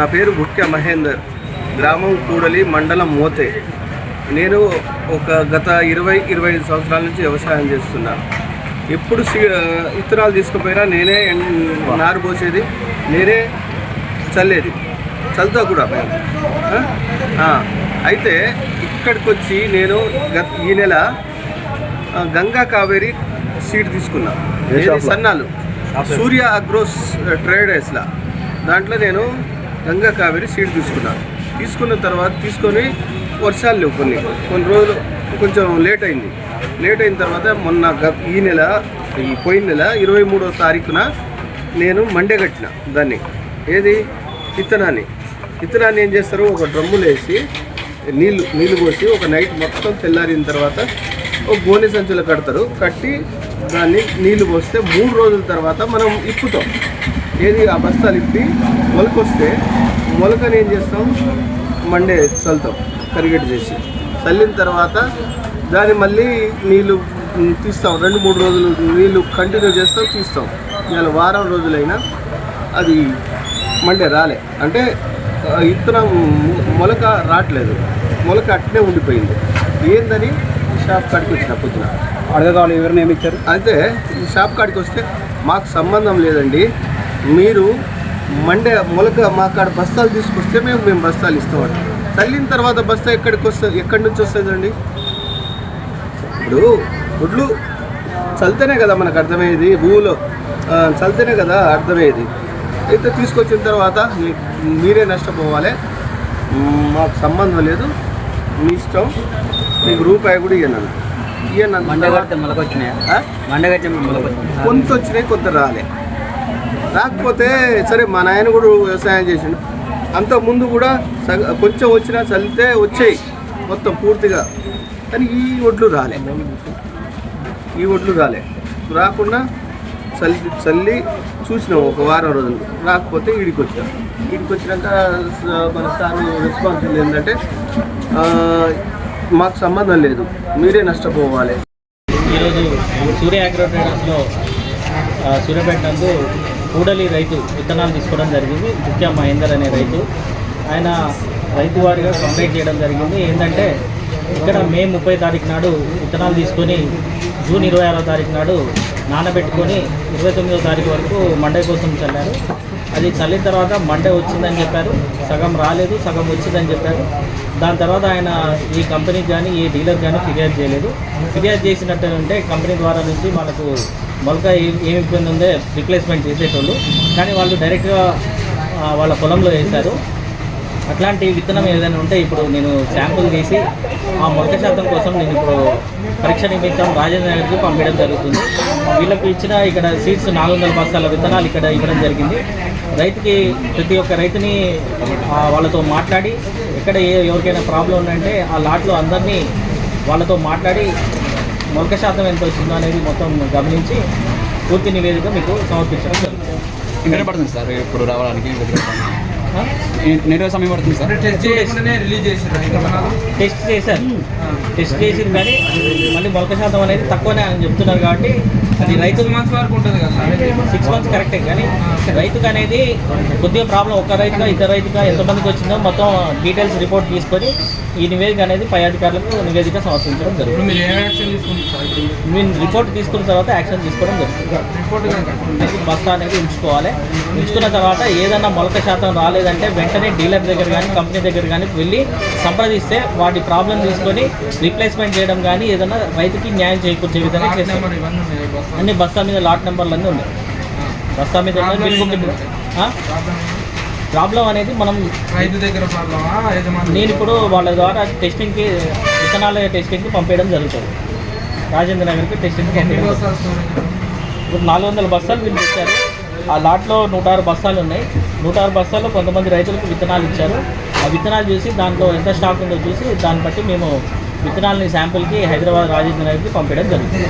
నా పేరు గుట్క మహేందర్. గ్రామం కూడలి మండలం మోతే. నేను ఒక గత ఇరవై ఇరవై ఐదు సంవత్సరాల నుంచి వ్యవసాయం చేస్తున్నా. ఎప్పుడు సి- ఇత్తనాలు తీసుకుపోయినా నేనే నారు పోసేది నేనే చల్లేది. చల్లుతా కూడా మేము. అయితే ఇక్కడికి వచ్చి నేను గత ఈ నెల గంగా కావేరి సీడ్ తీసుకున్నా? సన్నాలు. సూర్య అగ్రోస్ ట్రేడర్స్లా. దాంట్లో నేను గంగా కావేరి సీడ్ తీసుకున్నాను తీసుకున్న తర్వాత తీసుకొని వర్షాలు లేవు కొన్ని. కొన్ని రోజులు కొంచెం లేట్ అయింది. లేట్ అయిన తర్వాత మొన్న గ- ఈ నెల ఈ పోయిన నెల ఇరవై మూడో తారీఖున నేను మండే కట్టిన దాన్ని. ఏది? విత్తనాన్ని విత్తనాన్ని ఏం చేస్తారు? ఒక డ్రమ్ములు వేసి నీళ్ళు నీళ్ళు పోసి ఒక నైట్ మొత్తం తెల్లారిన తర్వాత ఒక గోనె సంచులు కడతారు. కట్టి దాన్ని నీళ్ళు పోస్తే మూడు రోజుల తర్వాత మనం ఇప్పుతాం. ఏది ఆ బస్తాలు ఇప్పి మొలకొస్తే మొలకని ఏం చేస్తాం? మండే చల్లుతాం కరిగెట్ చేసి. చల్లిన తర్వాత దాన్ని మళ్ళీ నీళ్ళు తీస్తాం. రెండు మూడు రోజులు నీళ్ళు కంటిన్యూ చేస్తాం తీస్తాం. ఇవాళ వారం రోజులైనా అది మండే రాలే. అంటే ఇత్తనం మొలక రావట్లేదు మొలక అట్నే ఉండిపోయింది. ఏందని? షాప్ కాడికి వచ్చిన పొద్దున. అడగగాలు ఎవరిని ఏమి ఇచ్చారు? అయితే షాప్ కాడికి వస్తే మాకు సంబంధం లేదండి. మీరు మండే మొలక మా కాడ బస్తాలు తీసుకొస్తే మేము మేము బస్తాలు ఇస్తామండి. చల్లిన తర్వాత బస్తా ఎక్కడికి వస్తుంది ఎక్కడి నుంచి వస్తుందండి? ఇప్పుడు గుడ్లు చల్తేనే కదా మనకు అర్థమయ్యేది భూమిలో ఆ, చల్తేనే కదా అర్థమయ్యేది. అయితే తీసుకొచ్చిన తర్వాత మీరే నష్టపోవాలి. మాకు సంబంధం లేదు. మీ ఇష్టం. మీకు రూపాయి కూడా? మండగట్టే మొలకొచ్చినాయి కొంత వచ్చినాయి కొంత రాలే. రాకపోతే సరే మా నాయన కూడా వ్యవసాయం చేసిండు. అంత ముందు కూడా సగ కొంచెం వచ్చినా చల్లితే వచ్చాయి మొత్తం పూర్తిగా. కానీ ఈ ఒడ్లు రాలే. ఈ ఒడ్లు రాలే. రాకుండా చల్లి చల్లి చూసినాం ఒక వారం రోజులు. రాకపోతే ఈడికి వచ్చాం ఈడికి వచ్చినాక మన సార్ రెస్పాన్సిబుల్ ఏంటంటే మాకు సంబంధం లేదు. మీరే నష్టపోవాలి. ఈరోజు సూర్య అగ్రో ట్రేడర్స్లో నందు కూడలి రైతు విత్తనాలు తీసుకోవడం జరిగింది. ముఖ్య మహేందర్ అనే రైతు. ఆయన రైతు వారిగా కంప్లైంట్ చేయడం జరిగింది. ఏంటంటే ఇక్కడ మే ముప్పై తారీఖు నాడు విత్తనాలు తీసుకొని జూన్ ఇరవై ఆరో తారీఖు నాడు నానబెట్టుకొని ఇరవై తొమ్మిదో తారీఖు వరకు మండే కోసం చల్లారు. అది చల్లిన తర్వాత మండే వచ్చిందని చెప్పారు. సగం రాలేదు సగం వచ్చిందని చెప్పారు. దాని తర్వాత ఆయన ఈ కంపెనీకి కానీ ఈ డీలర్ కానీ ఫిర్యాదు చేయలేదు. ఫిర్యాదు చేసినట్టు ఉంటే కంపెనీ ద్వారా నుంచి మనకు మొలక ఏమి ఇబ్బంది ఉందో రిప్లేస్మెంట్ చేసేటోళ్ళు. కానీ వాళ్ళు డైరెక్ట్గా వాళ్ళ పొలంలో వేశారు. అట్లాంటి విత్తనం ఏదైనా ఉంటే ఇప్పుడు నేను శాంపుల్ తీసి ఆ మొలక శాతం కోసం నేను ఇప్పుడు పరీక్ష నిమిత్తం రాజేంద్ర నగర్కి పంపించడం జరుగుతుంది. వీళ్ళకు ఇచ్చిన ఇక్కడ సీడ్స్ నాలుగు వందల బస్తాల విత్తనాలు ఇక్కడ ఇవ్వడం జరిగింది. రైతుకి ప్రతి ఒక్క రైతుని వాళ్ళతో మాట్లాడి ఎక్కడ ఏ ఎవరికైనా ప్రాబ్లం ఉందంటే ఆ లాట్లో అందరినీ వాళ్ళతో మాట్లాడి మొలక శాతం ఎంత వచ్చిందో అనేది మొత్తం గమనించి పూర్తి నివేదిక మీకు సమర్పించడం జరుగుతుంది. సార్ ఇప్పుడు రావడానికి రోజులు సమయం పడుతుంది సార్? టెస్ట్ చేయకుండానే రిలీజ్ విత్తనాలు టెస్ట్ చేశారు. టెస్ట్ చేసింది కానీ మళ్ళీ మొలక శాతం అనేది తక్కువనే అని చెప్తున్నారు కాబట్టి అది రైతు మంత్స్ వరకు ఉంటుంది కదా సార్? సిక్స్ మంత్స్ కరెక్టే కానీ రైతుకు అనేది కొద్దిగా ప్రాబ్లం ఒక రైతుగా ఇద్దరు రైతుగా ఎంతమందికి వచ్చిందో మొత్తం డీటెయిల్స్ రిపోర్ట్ తీసుకొని ఈ నివేదిక అనేది పై అధికారులకు నివేదిక సమర్పించడం జరుగుతుంది. మేము రిపోర్ట్ తీసుకున్న తర్వాత యాక్షన్ తీసుకోవడం జరుగుతుంది. బస్తా అనేది ఉంచుకోవాలి. ఉంచుకున్న తర్వాత ఏదైనా మొలక శాతం రాలేదంటే వెంటనే డీలర్ దగ్గర కానీ కంపెనీ దగ్గర కానీ వెళ్ళి సంప్రదిస్తే వాటి ప్రాబ్లం తీసుకొని రీప్లేస్మెంట్ చేయడం కానీ ఏదైనా రైతుకి న్యాయం చేకూర్చే విధంగా చేస్తాం అన్ని బస్తా మీద లాట్ నెంబర్లు అన్నీ ఉన్నాయి. బస్తా మీద? ప్రాబ్లం అనేది మనం రైతు దగ్గర నేను ఇప్పుడు వాళ్ళ ద్వారా టెస్టింగ్కి విత్తనాల టెస్టింగ్కి పంపేయడం జరుగుతుంది. రాజేంద్ర నగర్కి టెస్టింగ్కి పంపేయడం బస్సాలు ఇప్పుడు నాలుగు వందల బస్తాలు వీళ్ళు ఇచ్చారు ఆ లాట్లో నూట ఆరు బస్తాలు ఉన్నాయి. నూట ఆరు బస్తాల్లో కొంతమంది రైతులకు విత్తనాలు ఇచ్చారు. ఆ విత్తనాలు చూసి దాంట్లో ఎంత స్టాక్ ఉందో చూసి దాన్ని బట్టి మేము విత్తనాలని శాంపుల్కి హైదరాబాద్ రాజేంద్ర నగర్కి పంపించడం జరుగుతుంది.